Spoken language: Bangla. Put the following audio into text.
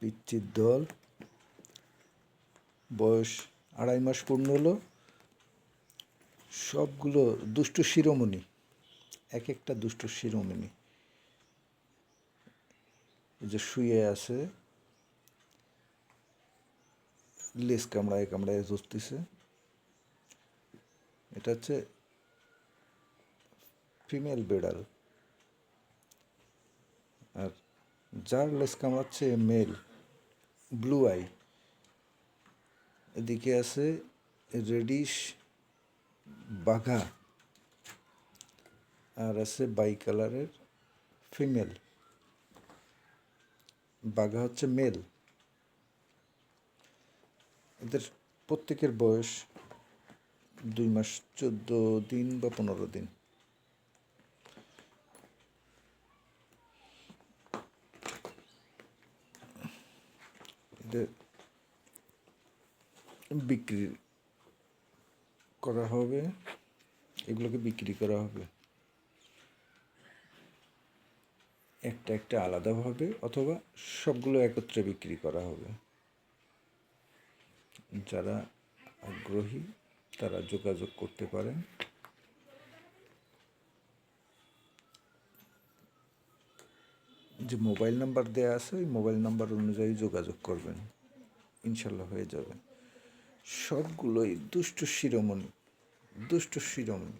পিচ্চির দল, বয়স আড়াই মাস পূর্ণ হলো। সবগুলো দুষ্ট শিরোমণি, এক একটা দুষ্ট শিরোমণি। এই যে শুয়ে আছে লেস কামড়ায় কামড়ায় ধরতেছে। এটা হচ্ছে ফিমেল বেড়াল। আর যার লেস কামড়াচ্ছে মেল, ব্লু আই। এদিকে আছে রেডিশ বাঘা। আর আছে বাই কালারের ফিমেল। বাঘা হচ্ছে মেল। এদের প্রত্যেকের বয়স দুই মাস চোদ্দ দিন বা পনেরো দিন। বিক্রি করা হবে, এগুলোকে বিক্রি করা হবে। একটা একটা আলাদাভাবে অথবা সবগুলো একত্রে বিক্রি করা হবে। যারা আগ্রহী তারা যোগাযোগ করতে পারেন। যে মোবাইল নাম্বার দেওয়া আছে, ওই মোবাইল নাম্বার অনুযায়ী যোগাযোগ করবেন। ইনশাল্লাহ হয়ে যাবে। সবগুলোই দুষ্ট শিরোমণি দুষ্ট শিরোমণি।